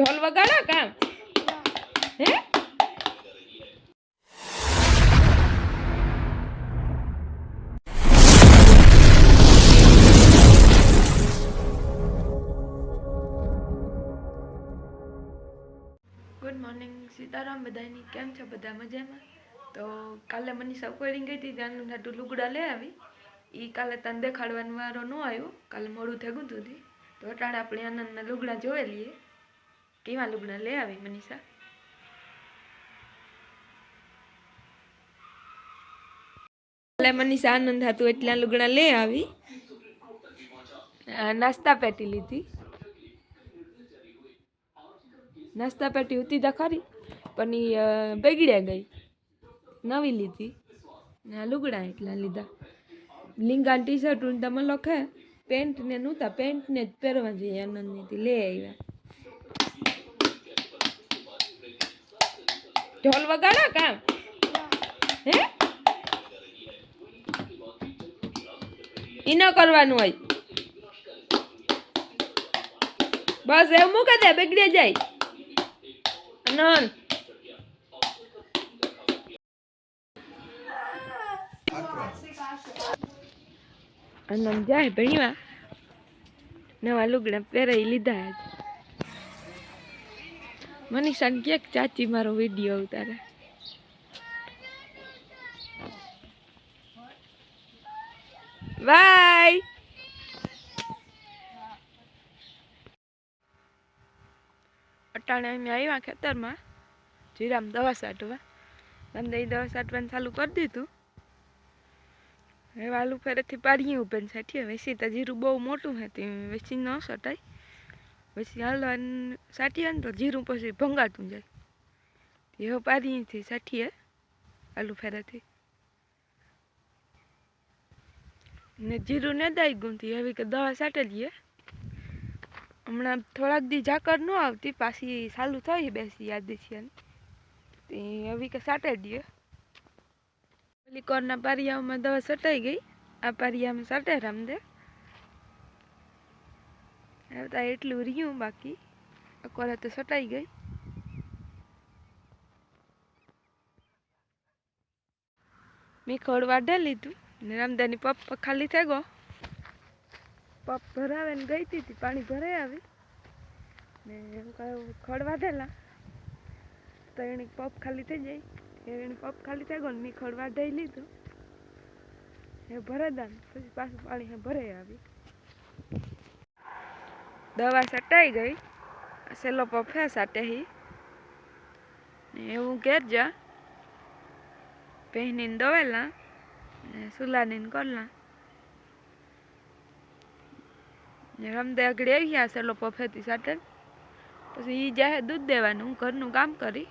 ઢોલ વગાડો કામ હે? Good morning Sitaram. બધાની કેમ છો? બધા મજામાં? તો કાલે મનીષા ઉપાડી ગઈ હતી, ત્યાંનું નાટું લુગડા લઈ આવી. એ કાલે તને દેખાડવાનો વારો ન આવ્યો. કાલે મોડું થયું હતું તી. તો અટાણે આપણે આનંદના લુગડા જોઈ લઈએ. કેવા લુગડા લઈ આવી મનીષા એટલે મનીષા આનંદ હતું એટલા લુગડા લઈ આવી આ નાસ્તા પેટી લીધી નાસ્તા પેટી હતી તો ખરી પણ એ બગડ્યા ગઈ નવી લીધી ને આ લુગડા એટલા લીધા લીંગાન ટી શર્ટ તમે લખે પેન્ટ ને નહોતા પેન્ટ ને જ પહેરવા જઈએ આનંદની લે આવ્યા ઢોલ વગાડો કામ? હે? ઈ કરવાનું હોય. બસ એવું મૂકે દે, બગડી જાય. આનંદ આનંદ જાય ભણીવા. નવા લુગડા પહેરાઈ લીધા મનીષાને ક્યાંક ચાચી મારો વીડિયો ઉતારે. બાય! અટાણે અમે આવ્યા ખેતરમાં. જીરામ દવા સાટવા. તમને દવા સાટવાનું ચાલુ કરી દીધું. હવે આલુ ફરેથી પાડીએ ઉભે સાઠીએ વેસી તો જીરું બહુ મોટું હતું વેસી ન છટાય પછી હાલવાનું છાંટીએ ને તો જીરું પછી ભંગાતું જાય. હવે પારીથી સાઠીએ આલુ ફેરાથી. ને જીરું ને દાઈ ગયું એવી કે દવા છાંટી લઈએ હમણાં થોડાક દી ઝાકર ન આવતી, પાછી ચાલુ થઈ બેસી યાદ છે એવી કે સાટે દઈએ પેલી કોરના પારિયામાં દવા સટાઈ ગઈ, આ પારિયામાં સાટે રામદે હવે એટલું રહ્યું બાકી. અકોરે તો સટાઈ ગઈ. મેં ખોડ વાઢા લીધું ને રામદાની પપ ખાલી થઈ ગયો. પપ ભરાવે ને ગઈ હતી પાણી ભરાઈ આવી. ને એમ કહ્યું ખોડ વાઢેલા તો એને પપ ખાલી થઈ જાય. એને પપ ખાલી થઈ ગયો ને મેં ખડ વાઢાઈ લીધું. એ ભરાદાન પછી પાછું પાણી ભરાઈ આવી. દવા સટાઈ ગઈ. સેલો પફે સાટે એવું ઘેર જા. પહેરીને દવેલા ને સુલાનીને કરલા ને રમદે આગળ આવી ગયા સેલો પફેથી સાટે. પછી એ જાહે દૂધ દેવાનું, હું ઘરનું કામ કરી.